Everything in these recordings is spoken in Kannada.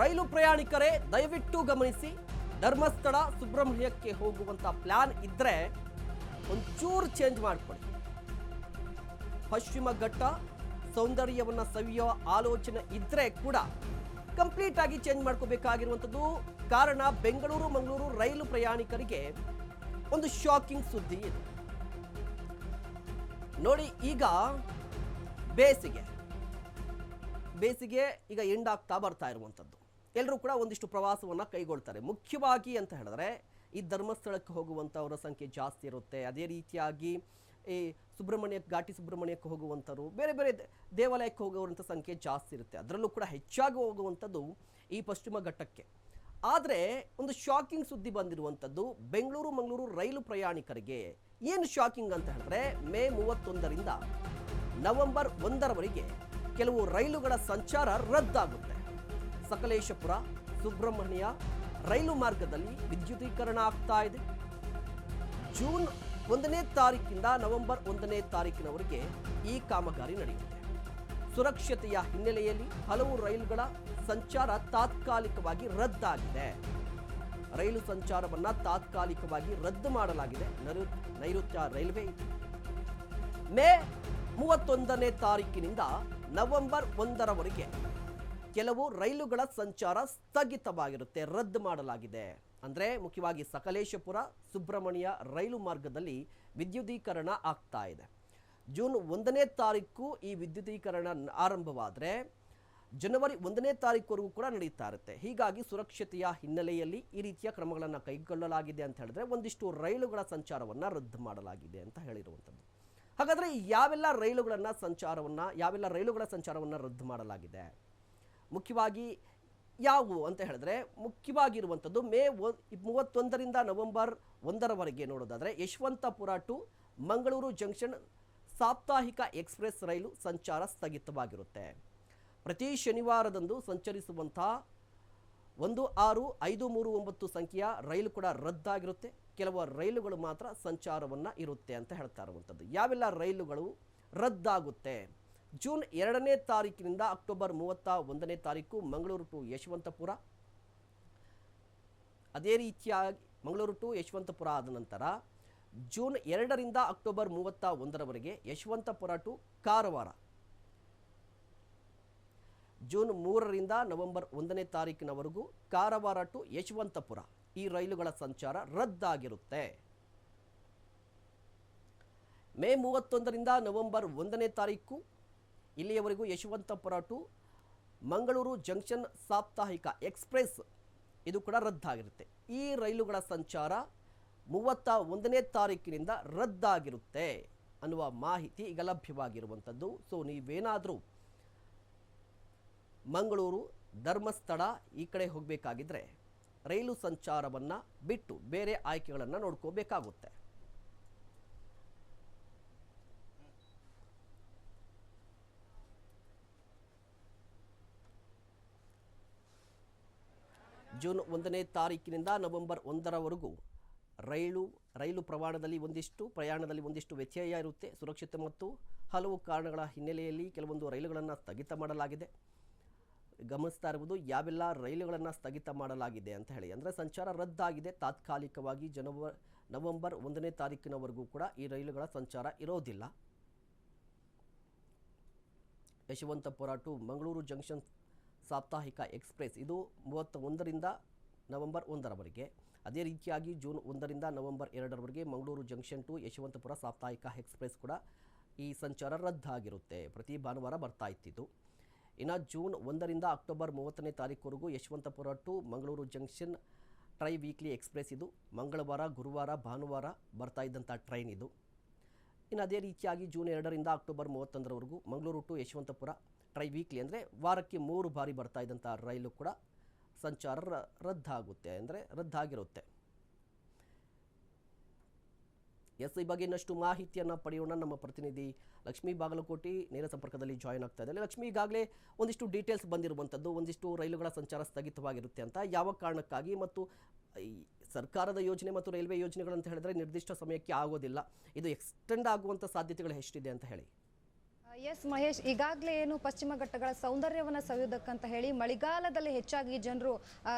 ರೈಲು ಪ್ರಯಾಣಿಕರೇ ದಯವಿಟ್ಟು ಗಮನಿಸಿ, ಧರ್ಮಸ್ಥಳ ಸುಬ್ರಹ್ಮಣ್ಯಕ್ಕೆ ಹೋಗುವಂತ ಪ್ಲಾನ್ ಇದ್ದರೆ ಒಂಚೂರು ಚೇಂಜ್ ಮಾಡಿಕೊಳ್ಳಿ ಪಶ್ಚಿಮ ಘಟ್ಟ ಸೌಂದರ್ಯವನ್ನು ಸವಿಯೋ ಆಲೋಚನೆ ಇದ್ದರೆ ಕೂಡ ಕಂಪ್ಲೀಟ್ ಆಗಿ ಚೇಂಜ್ ಮಾಡ್ಕೋಬೇಕಾಗಿರುವಂಥದ್ದು. ಕಾರಣ ಬೆಂಗಳೂರು, ಮಂಗಳೂರು ರೈಲು ಪ್ರಯಾಣಿಕರಿಗೆ ಒಂದು ಶಾಕಿಂಗ್ ಸುದ್ದಿ ಇದೆ. ನೋಡಿ, ಈಗ ಬೇಸಿಗೆ. ಬೇಸಿಗೆ ಈಗ ಎಂಡ್ ಆಗ್ತಾ ಬರ್ತಾ ಇರುವಂಥದ್ದು. ಎಲ್ಲರೂ ಕೂಡ ಒಂದಿಷ್ಟು ಪ್ರವಾಸವನ್ನು ಕೈಗೊಳ್ತಾರೆ. ಮುಖ್ಯವಾಗಿ ಅಂತ ಹೇಳಿದ್ರೆ, ಈ ಧರ್ಮಸ್ಥಳಕ್ಕೆ ಹೋಗುವಂಥವರ ಸಂಖ್ಯೆ ಜಾಸ್ತಿ ಇರುತ್ತೆ. ಅದೇ ರೀತಿಯಾಗಿ ಈ ಸುಬ್ರಹ್ಮಣ್ಯ, ಘಾಟಿ ಸುಬ್ರಹ್ಮಣ್ಯಕ್ಕೆ ಹೋಗುವಂಥವ್ರು, ಬೇರೆ ಬೇರೆ ದೇವಾಲಯಕ್ಕೆ ಹೋಗುವಂಥ ಸಂಖ್ಯೆ ಜಾಸ್ತಿ ಇರುತ್ತೆ. ಅದರಲ್ಲೂ ಕೂಡ ಹೆಚ್ಚಾಗಿ ಹೋಗುವಂಥದ್ದು ಈ ಪಶ್ಚಿಮ ಘಟ್ಟಕ್ಕೆ. ಆದರೆ, ಒಂದು ಶಾಕಿಂಗ್ ಸುದ್ದಿ ಬಂದಿರುವಂಥದ್ದು, ಬೆಂಗಳೂರು, ಮಂಗಳೂರು ರೈಲು ಪ್ರಯಾಣಿಕರಿಗೆ. ಏನು ಶಾಕಿಂಗ್ ಅಂತ ಹೇಳಿದ್ರೆ, ಮೇ ಮೂವತ್ತೊಂದರಿಂದ ನವೆಂಬರ್ ಒಂದರವರೆಗೆ ಕೆಲವು ರೈಲುಗಳ ಸಂಚಾರ ರದ್ದಾಗುತ್ತೆ. ಸಕಲೇಶಪುರ, ಸುಬ್ರಹ್ಮಣ್ಯ ರೈಲು ಮಾರ್ಗದಲ್ಲಿ ವಿದ್ಯುದೀಕರಣ ಆಗ್ತಾ ಇದೆ. ಜೂನ್ ಒಂದನೇ ತಾರೀಕಿಂದ ನವೆಂಬರ್ ಒಂದನೇ ತಾರೀಕಿನವರೆಗೆ ಈ ಕಾಮಗಾರಿ ನಡೆಯುತ್ತೆ. ಸುರಕ್ಷತೆಯ ಹಿನ್ನೆಲೆಯಲ್ಲಿ ಹಲವು ರೈಲುಗಳ ಸಂಚಾರ ತಾತ್ಕಾಲಿಕವಾಗಿ ರದ್ದಾಗಿದೆ. ರೈಲು ಸಂಚಾರವನ್ನು ತಾತ್ಕಾಲಿಕವಾಗಿ ರದ್ದು ಮಾಡಲಾಗಿದೆ. ನೈಋ- ನೈಋತ್ಯ ರೈಲ್ವೆ ಮೇ ಮೂವತ್ತೊಂದನೇ ತಾರೀಕಿನಿಂದ ನವೆಂಬರ್ ಒಂದರವರೆಗೆ ಕೆಲವು ರೈಲುಗಳ ಸಂಚಾರ ಸ್ಥಗಿತವಾಗಿರುತ್ತೆ, ರದ್ದು ಮಾಡಲಾಗಿದೆ. ಅಂದರೆ ಮುಖ್ಯವಾಗಿ ಸಕಲೇಶಪುರ, ಸುಬ್ರಹ್ಮಣ್ಯ ರೈಲು ಮಾರ್ಗದಲ್ಲಿ ವಿದ್ಯುದೀಕರಣ ಆಗ್ತಾ ಇದೆ. ಜೂನ್ ಒಂದನೇ ತಾರೀಕು ಈ ವಿದ್ಯುದೀಕರಣ ಆರಂಭವಾದರೆ ಜನವರಿ ಒಂದನೇ ತಾರೀಕುವರೆಗೂ ಕೂಡ ನಡೀತಾ ಇರುತ್ತೆ. ಹೀಗಾಗಿ ಸುರಕ್ಷತೆಯ ಹಿನ್ನೆಲೆಯಲ್ಲಿ ಈ ರೀತಿಯ ಕ್ರಮಗಳನ್ನು ಕೈಗೊಳ್ಳಲಾಗಿದೆ ಅಂತ ಹೇಳಿದ್ರೆ ಒಂದಿಷ್ಟು ರೈಲುಗಳ ಸಂಚಾರವನ್ನು ರದ್ದು ಮಾಡಲಾಗಿದೆ ಅಂತ ಹೇಳಿರುವಂಥದ್ದು. ಹಾಗಾದರೆ ಯಾವೆಲ್ಲ ರೈಲುಗಳನ್ನು ಸಂಚಾರವನ್ನು, ಯಾವೆಲ್ಲ ರೈಲುಗಳ ಸಂಚಾರವನ್ನು ರದ್ದು ಮಾಡಲಾಗಿದೆ? ಮುಖ್ಯವಾಗಿ ಯಾವುವು ಅಂತ ಹೇಳಿದ್ರೆ ಮುಖ್ಯವಾಗಿರುವಂಥದ್ದು ಮೇ ಮೂವತ್ತೊಂದರಿಂದ ನವೆಂಬರ್ ಒಂದರವರೆಗೆ ನೋಡೋದಾದರೆ ಯಶವಂತಪುರ ಟು ಮಂಗಳೂರು ಜಂಕ್ಷನ್ ಸಾಪ್ತಾಹಿಕ ಎಕ್ಸ್ಪ್ರೆಸ್ ರೈಲು ಸಂಚಾರ ಸ್ಥಗಿತವಾಗಿರುತ್ತೆ. ಪ್ರತಿ ಶನಿವಾರದಂದು ಸಂಚರಿಸುವಂಥ ಒಂದು ಆರು ಐದು ಮೂರು ಒಂಬತ್ತು ಸಂಖ್ಯೆಯ ರೈಲು ಕೂಡ ರದ್ದಾಗಿರುತ್ತೆ. ಕೆಲವು ರೈಲುಗಳು ಮಾತ್ರ ಸಂಚಾರವನ್ನು ಇರುತ್ತೆ ಅಂತ ಹೇಳ್ತಾ ಇರುವಂಥದ್ದು. ಯಾವೆಲ್ಲ ರೈಲುಗಳು ರದ್ದಾಗುತ್ತೆ? ಜೂನ್ ಎರಡನೇ ತಾರೀಕಿನಿಂದ ಅಕ್ಟೋಬರ್ ಮೂವತ್ತ ಒಂದನೇ ತಾರೀಕು ಮಂಗಳೂರು ಟು ಯಶವಂತಪುರ. ಅದೇ ರೀತಿಯಾಗಿ ಮಂಗಳೂರು ಟು ಯಶವಂತಪುರ ಆದ ನಂತರ ಜೂನ್ ಎರಡರಿಂದ ಅಕ್ಟೋಬರ್ ಮೂವತ್ತ ಒಂದರವರೆಗೆ ಯಶವಂತಪುರ ಟು ಕಾರವಾರ. ಜೂನ್ ಮೂರರಿಂದ ನವೆಂಬರ್ ಒಂದನೇ ತಾರೀಕಿನವರೆಗೂ ಕಾರವಾರ ಟು ಯಶವಂತಪುರ ಈ ರೈಲುಗಳ ಸಂಚಾರ ರದ್ದಾಗಿರುತ್ತೆ. ಮೇ ಮೂವತ್ತೊಂದರಿಂದ ನವೆಂಬರ್ ಒಂದನೇ ತಾರೀಕು ಇಲ್ಲಿಯವರೆಗೂ ಯಶವಂತಪುರ ಟು ಮಂಗಳೂರು ಜಂಕ್ಷನ್ ಸಾಪ್ತಾಹಿಕ ಎಕ್ಸ್ಪ್ರೆಸ್ ಇದು ಕೂಡ ರದ್ದಾಗಿರುತ್ತೆ. ಈ ರೈಲುಗಳ ಸಂಚಾರ ಮೂವತ್ತ ಒಂದನೇ ತಾರೀಕಿನಿಂದ ರದ್ದಾಗಿರುತ್ತೆ ಅನ್ನುವ ಮಾಹಿತಿ ಈಗ ಲಭ್ಯವಾಗಿರುವಂಥದ್ದು. ಸೊ, ನೀವೇನಾದರೂ ಮಂಗಳೂರು ಧರ್ಮಸ್ಥಳ ಈ ಕಡೆ ಹೋಗಬೇಕಾಗಿದ್ದರೆ ರೈಲು ಸಂಚಾರವನ್ನು ಬಿಟ್ಟು ಬೇರೆ ಆಯ್ಕೆಗಳನ್ನು ನೋಡ್ಕೋಬೇಕಾಗುತ್ತೆ. ಜೂನ್ ಒಂದನೇ ತಾರೀಕಿನಿಂದ ನವೆಂಬರ್ ಒಂದರವರೆಗೂ ರೈಲು ರೈಲು ಪ್ರಮಾಣದಲ್ಲಿ ಒಂದಿಷ್ಟು, ಪ್ರಯಾಣದಲ್ಲಿ ಒಂದಿಷ್ಟು ವ್ಯತ್ಯಯ ಇರುತ್ತೆ. ಸುರಕ್ಷತೆ ಮತ್ತು ಹಲವು ಕಾರಣಗಳ ಹಿನ್ನೆಲೆಯಲ್ಲಿ ಕೆಲವೊಂದು ರೈಲುಗಳನ್ನು ಸ್ಥಗಿತ ಮಾಡಲಾಗಿದೆ. ಗಮನಿಸ್ತಾ ಇರುವುದು ಯಾವೆಲ್ಲ ರೈಲುಗಳನ್ನು ಸ್ಥಗಿತ ಮಾಡಲಾಗಿದೆ ಅಂತ ಹೇಳಿ. ಅಂದರೆ ಸಂಚಾರ ರದ್ದಾಗಿದೆ. ತಾತ್ಕಾಲಿಕವಾಗಿ ಜನವ, ನವೆಂಬರ್ ಒಂದನೇ ತಾರೀಕಿನವರೆಗೂ ಕೂಡ ಈ ರೈಲುಗಳ ಸಂಚಾರ ಇರೋದಿಲ್ಲ. ಯಶವಂತಪುರ ಟು ಮಂಗಳೂರು ಜಂಕ್ಷನ್ ಸಾಪ್ತಾಹಿಕ ಎಕ್ಸ್ಪ್ರೆಸ್. ಇದು ಮೂವತ್ತ ಒಂದರಿಂದ ನವೆಂಬರ್ ಒಂದರವರೆಗೆ. ಅದೇ ರೀತಿಯಾಗಿ ಜೂನ್ ಒಂದರಿಂದ ನವೆಂಬರ್ ಎರಡರವರೆಗೆ ಮಂಗಳೂರು ಜಂಕ್ಷನ್ ಟು ಯಶವಂತಪುರ ಸಾಪ್ತಾಹಿಕ ಎಕ್ಸ್ಪ್ರೆಸ್ ಕೂಡ ಈ ಸಂಚಾರ ರದ್ದಾಗಿರುತ್ತೆ. ಪ್ರತಿ ಭಾನುವಾರ ಬರ್ತಾ ಇತ್ತಿದ್ದು. ಇನ್ನು ಜೂನ್ ಒಂದರಿಂದ ಅಕ್ಟೋಬರ್ ಮೂವತ್ತನೇ ತಾರೀಕುವರೆಗೂ Yeshwantpur to Mangaluru junction tri weekly express ಇದು. ಮಂಗಳವಾರ, ಗುರುವಾರ, ಭಾನುವಾರ ಬರ್ತಾ ಇದ್ದಂಥ ಟ್ರೈನ್ ಇದು. ಇನ್ನು ಅದೇ ರೀತಿಯಾಗಿ ಜೂನ್ ಎರಡರಿಂದ October ಮೂವತ್ತೊಂದರವರೆಗೂ Mangaluru to Yeshwantpur tri weekly ಅಂದರೆ ವಾರಕ್ಕೆ ಮೂರು ಬಾರಿ ಬರ್ತಾ ಇದ್ದಂಥ ರೈಲು ಕೂಡ ಸಂಚಾರ ರದ್ದಾಗುತ್ತೆ ಅಂದರೆ ರದ್ದಾಗಿರುತ್ತೆ. ಎಸ್ ಈ ಬಗ್ಗೆ ಇನ್ನಷ್ಟು ಮಾಹಿತಿಯನ್ನು ಪಡೆಯೋಣ. ನಮ್ಮ ಪ್ರತಿನಿಧಿ ಲಕ್ಷ್ಮೀ ಬಾಗಲಕೋಟೆ ನೇರ ಸಂಪರ್ಕದಲ್ಲಿ ಜಾಯ್ನ್ ಆಗ್ತಾ ಇದ್ದಾರೆ ಲಕ್ಷ್ಮಿ, ಈಗಾಗಲೇ ಒಂದಿಷ್ಟು ಡೀಟೇಲ್ಸ್ ಬಂದಿರುವಂಥದ್ದು ಒಂದಿಷ್ಟು ರೈಲುಗಳ ಸಂಚಾರ ಸ್ಥಗಿತವಾಗಿರುತ್ತೆ ಅಂತ ಯಾವ ಕಾರಣಕ್ಕಾಗಿ ಮತ್ತು ಈ ಸರ್ಕಾರದ ಯೋಜನೆ ಮತ್ತು ರೈಲ್ವೆ ಯೋಜನೆಗಳಂತ ಹೇಳಿದ್ರೆ ನಿರ್ದಿಷ್ಟ ಸಮಯಕ್ಕೆ ಆಗೋದಿಲ್ಲ. ಇದು ಎಕ್ಸ್ಟೆಂಡ್ ಆಗುವಂಥ ಸಾಧ್ಯತೆಗಳು ಎಷ್ಟಿದೆ ಅಂತ ಹೇಳಿ. ಎಸ್ ಮಹೇಶ್, ಈಗಾಗಲೇ ಏನು ಪಶ್ಚಿಮ ಘಟ್ಟಗಳ ಸೌಂದರ್ಯವನ್ನು ಸವಿಯೋದಕ್ಕಂತ ಹೇಳಿ ಮಳೆಗಾಲದಲ್ಲಿ ಹೆಚ್ಚಾಗಿ ಜನರು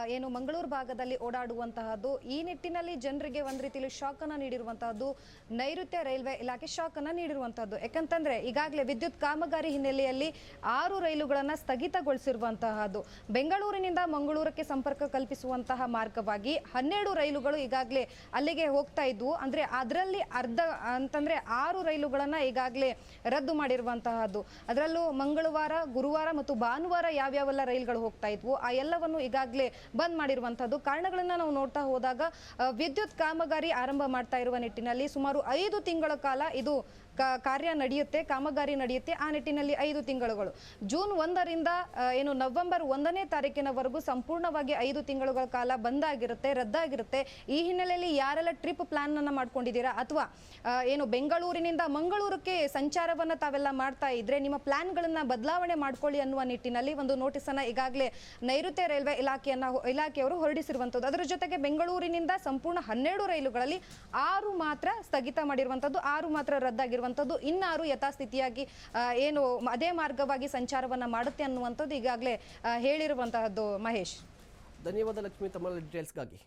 ಏನು ಮಂಗಳೂರು ಭಾಗದಲ್ಲಿ ಓಡಾಡುವಂತಹದ್ದು, ಈ ನಿಟ್ಟಿನಲ್ಲಿ ಜನರಿಗೆ ಒಂದು ರೀತಿಯಲ್ಲಿ ಅನ್ನ ನೀಡಿರುವಂತಹದ್ದು, ನೈಋತ್ಯ ರೈಲ್ವೆ ಇಲಾಖೆ ಶಾಕ್ ಅನ್ನ ನೀಡಿರುವಂತಹದ್ದು. ಯಾಕಂತಂದ್ರೆ, ಈಗಾಗಲೇ ವಿದ್ಯುತ್ ಕಾಮಗಾರಿ ಹಿನ್ನೆಲೆಯಲ್ಲಿ ಆರು ರೈಲುಗಳನ್ನು ಸ್ಥಗಿತಗೊಳಿಸಿರುವಂತಹದ್ದು. ಬೆಂಗಳೂರಿನಿಂದ ಮಂಗಳೂರಕ್ಕೆ ಸಂಪರ್ಕ ಕಲ್ಪಿಸುವಂತಹ ಮಾರ್ಗವಾಗಿ ಹನ್ನೆರಡು ರೈಲುಗಳು ಈಗಾಗಲೇ ಅಲ್ಲಿಗೆ ಹೋಗ್ತಾ ಇದ್ವು. ಅಂದ್ರೆ, ಅದರಲ್ಲಿ ಅರ್ಧ, ಅಂತಂದ್ರೆ ಆರು ರೈಲುಗಳನ್ನ ಈಗಾಗಲೇ ರದ್ದು ಮಾಡಿರುವಂತಹದ್ದು ಅದರಲ್ಲೂ ಮಂಗಳವಾರ, ಗುರುವಾರ ಮತ್ತು ಭಾನುವಾರ ಯಾವ್ಯಾವೆಲ್ಲ ರೈಲ್ಗಳು ಹೋಗ್ತಾ ಇದ್ವು, ಆ ಎಲ್ಲವನ್ನು ಈಗಾಗಲೇ ಬಂದ್ ಮಾಡಿರುವಂತಹದ್ದು. ಕಾರಣಗಳನ್ನ ನಾವು ನೋಡ್ತಾ ಹೋದಾಗ ವಿದ್ಯುತ್ ಕಾಮಗಾರಿ ಆರಂಭ ಮಾಡ್ತಾ ಇರುವ ನಿಟ್ಟಿನಲ್ಲಿ ಸುಮಾರು ಐದು ತಿಂಗಳ ಕಾಲ ಇದು ಕಾರ್ಯ ನಡೆಯುತ್ತೆ, ಕಾಮಗಾರಿ ನಡೆಯುತ್ತೆ, ಆ ನಿಟ್ಟಿನಲ್ಲಿ ಐದು ತಿಂಗಳುಗಳು. ಜೂನ್ ಒಂದರಿಂದ ಏನು ನವೆಂಬರ್ ಒಂದನೇ ತಾರೀಕಿನವರೆಗೂ ಸಂಪೂರ್ಣವಾಗಿ ಐದು ತಿಂಗಳುಗಳ ಕಾಲ ಬಂದಾಗಿರುತ್ತೆ, ರದ್ದಾಗಿರುತ್ತೆ. ಈ ಹಿನ್ನೆಲೆಯಲ್ಲಿ ಯಾರೆಲ್ಲ ಟ್ರಿಪ್ ಪ್ಲಾನ್ ಅನ್ನ ಮಾಡ್ಕೊಂಡಿದ್ದೀರಾ? ಅಥವಾ ಏನು ಬೆಂಗಳೂರಿನಿಂದ ಮಂಗಳೂರಕ್ಕೆ ಸಂಚಾರವನ್ನ ತಾವೆಲ್ಲ ಮಾಡ್ತಾ ಇದ್ರೆ ನಿಮ್ಮ ಪ್ಲಾನ್ಗಳನ್ನ ಬದಲಾವಣೆ ಮಾಡ್ಕೊಳ್ಳಿ ಅನ್ನುವ ನಿಟ್ಟಿನಲ್ಲಿ ಒಂದು ನೋಟಿಸ್ ಅನ್ನ ಈಗಾಗಲೇ ನೈಋತ್ಯ ರೈಲ್ವೆ ಇಲಾಖೆಯನ್ನ, ಇಲಾಖೆಯವರು ಹೊರಡಿಸಿರುವಂತದ್ದು ಅದರ ಜೊತೆಗೆ ಬೆಂಗಳೂರಿನಿಂದ ಸಂಪೂರ್ಣ ಹನ್ನೆರಡು ರೈಲುಗಳಲ್ಲಿ ಆರು ಮಾತ್ರ ಸ್ಥಗಿತ ಮಾಡಿರುವಂತದ್ದು ಆರು ಮಾತ್ರ ರದ್ದಾಗಿರುವಂತದ್ದು ಇನ್ನಾರು ಯಥಾಸ್ಥಿತಿಯಾಗಿ ಏನು ಅದೇ ಮಾರ್ಗವಾಗಿ ಸಂಚಾರವನ್ನ ಮಾಡುತ್ತೆ ಅನ್ನುವಂಥದ್ದು ಈಗಾಗಲೇ ಹೇಳಿರುವಂತಹದ್ದು ಮಹೇಶ್. ಧನ್ಯವಾದ ಲಕ್ಷ್ಮಿ ತಮ್ಮ ಡೀಟೇಲ್ಸ್ಗಾಗಿ